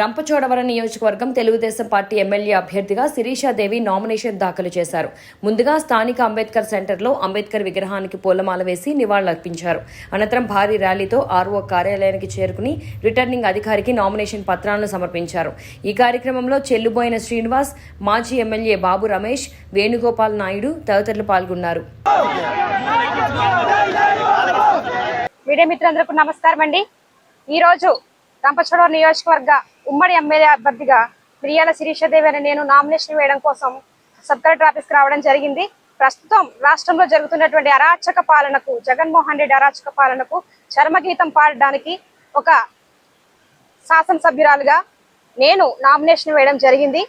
రంపచోడవరం నియోజకవర్గం Telugu Desam party MLA అభ్యర్థిగా Sirisha Devi nomination దాఖలు చేశారు. ముందుగా స్థానిక అంబేద్కర్ సెంటర్లో అంబేద్కర్ విగ్రహానికి పూలమాల వేసి నివాళులర్పించారు. అనంతరం భారీ ర్యాలీతో ఆర్ఓ కార్యాలయానికి చేరుకుని రిటర్నింగ్ అధికారికి నామినేషన్ పత్రాలను సమర్పించారు. ఈ కార్యక్రమంలో చెల్లుబోయిన శ్రీనివాస్ మాజీ ఎమ్మెల్యే బాబు రమేష్ వేణుగోపాల్ నాయుడు తదితరులు పాల్గొన్నారు. మీడియా మిత్రులందరికీ నమస్కారం అండి ఈరోజు రంపచోడవరం నియోజకవర్గ ఉమ్మడి ఎమ్మెల్యే అభ్యర్థిగా మిరియాల శిరీషదేవి అని నేను నామినేషన్ వేయడం కోసం సబ్ కలెక్టర్ ఆఫీస్కి రావడం జరిగింది. ప్రస్తుతం రాష్ట్రంలో జరుగుతున్నటువంటి అరాచక పాలనకు జగన్మోహన్ రెడ్డి అరాచక పాలనకు చర్మగీతం పాడడానికి ఒక శాసనసభ్యురాలుగా నేను నామినేషన్ వేయడం జరిగింది.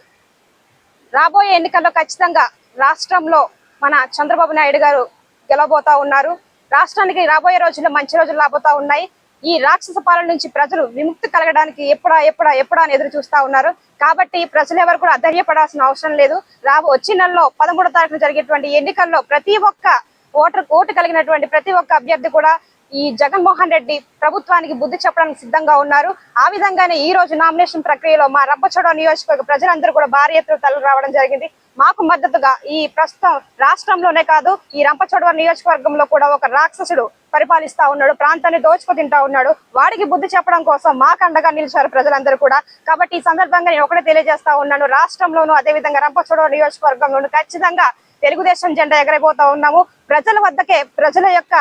రాబోయే ఎన్నికల్లో ఖచ్చితంగా రాష్ట్రంలో మన చంద్రబాబు నాయుడు గారు గెలవబోతా ఉన్నారు. రాష్ట్రానికి రాబోయే రోజుల్లో మంచి రోజులు రాబోతా ఉన్నాయి. ఈ రాక్షస పాలన నుంచి ప్రజలు విముక్తి కలగడానికి ఎప్పుడా ఎప్పుడా ఎప్పుడా అని ఎదురు చూస్తా ఉన్నారు. కాబట్టి ప్రజలు ఎవరు కూడా అధైర్యపడాల్సిన అవసరం లేదు. రాబో వచ్చే నెలలో పదమూడో తారీఖున జరిగేటువంటి ఎన్నికల్లో ప్రతి ఒక్క ఓటర్ ఓటు కలిగినటువంటి ప్రతి ఒక్క అభ్యర్థి కూడా ఈ జగన్మోహన్ రెడ్డి ప్రభుత్వానికి బుద్ధి చెప్పడానికి సిద్ధంగా ఉన్నారు. ఆ విధంగానే ఈ రోజు నామినేషన్ ప్రక్రియలో మా రబ్బచోడ నియోజకవర్గ ప్రజలందరూ కూడా భారీ ఎత్తున తరలి రావడం జరిగింది. మాకు మద్దతుగా ఈ ప్రస్తుతం రాష్ట్రంలోనే కాదు ఈ రంపచోడవరం నియోజకవర్గంలో కూడా ఒక రాక్షసుడు పరిపాలిస్తా ఉన్నాడు ప్రాంతాన్ని దోచుకు తింటా ఉన్నాడు. వాడికి బుద్ధి చెప్పడం కోసం మాకు అండగా నిలిచారు ప్రజలందరూ కూడా. కాబట్టి ఈ సందర్భంగా నేను ఒకటే తెలియజేస్తా ఉన్నాను. రాష్ట్రంలోనూ అదేవిధంగా రంపచోడవరం నియోజకవర్గంలోనూ ఖచ్చితంగా తెలుగుదేశం జెండా ఎగరైపోతా ఉన్నాము. ప్రజల వద్దకే ప్రజల యొక్క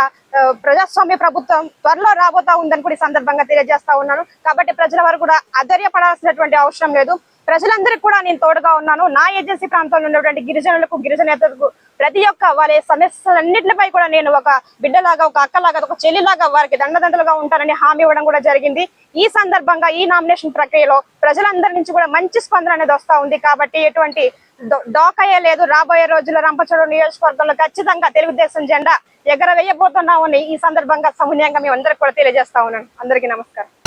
ప్రజాస్వామ్య ప్రభుత్వం త్వరలో రాబోతా ఉందని కూడా ఈ సందర్భంగా తెలియజేస్తా ఉన్నాను. కాబట్టి ప్రజల వారు కూడా అధైర్యపడాల్సినటువంటి అవసరం లేదు. ప్రజలందరికీ కూడా నేను తోడుగా ఉన్నాను. నా ఏజెన్సీ ప్రాంతంలో ఉన్నటువంటి గిరిజనులకు గిరిజనేతలకు ప్రతి ఒక్క వారి సమస్యలన్నింటిపై కూడా నేను ఒక బిడ్డలాగా ఒక అక్కలాగా ఒక చెల్లిలాగా వారికి దండదండలుగా ఉంటానని హామీ ఇవ్వడం కూడా జరిగింది. ఈ సందర్భంగా ఈ నామినేషన్ ప్రక్రియలో ప్రజలందరి నుంచి కూడా మంచి స్పందన అనేది వస్తా ఉంది. కాబట్టి ఎటువంటి డో- లేదు. రాబోయే రోజుల్లో రంపచోడు నియోజకవర్గంలో ఖచ్చితంగా తెలుగుదేశం జెండా ఎగరవేయబోతున్నామని ఈ సందర్భంగా సమన్యంగా మేము అందరికి కూడా తెలియజేస్తా ఉన్నాను అందరికీ నమస్కారం.